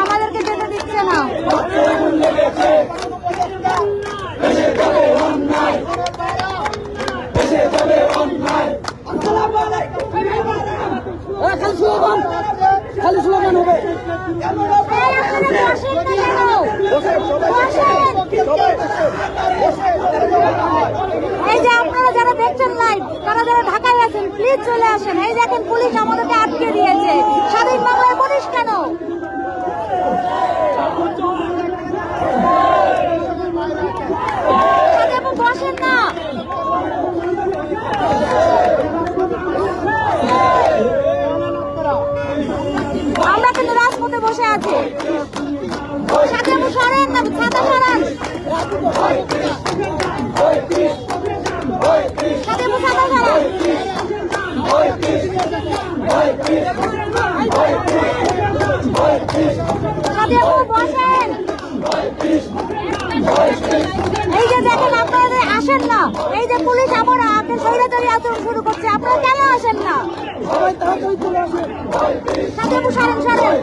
আমাদেরকে যেতে দিচ্ছে না খালি স্লোগান খালি স্লোগান হবে এই এখানে বসেন না কেন? বসেন। এই যে আপনারা যারা দেখছেন লাইভ তারা যারা ঢাকায় আছেন প্লিজ চলে আসেন। এই দেখেন পুলিশ আমাদেরকে আটকে দিয়েছে। স্বাধীন বাংলার পুলিশ কেন সাথে আপু বসেন না আমরা কিন্তু রাজপথে বসে আছি সাথে আপু সরেন না ছাতা সরান সাথে আপু ছাতা সরান সাথে আপু বসেন এই যে দেখেন আপনারা আসেন না এই যে পুলিশ আমার আপনার স্বৈরাচারী আচরণ শুরু করছে আপনারা কেন আসেন না সাথে সরেন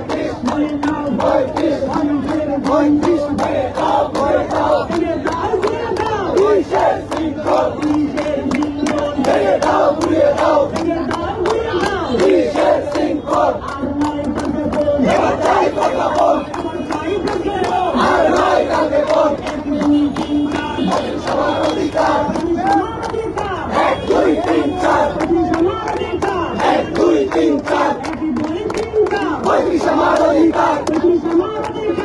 সরেন রক্তে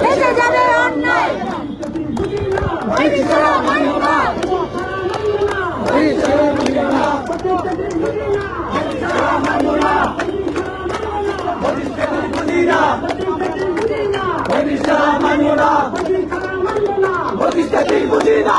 দেশে যাবে অন্যায় প্রতিষ্ঠা মানিও না প্রতিষ্ঠা বুঝি না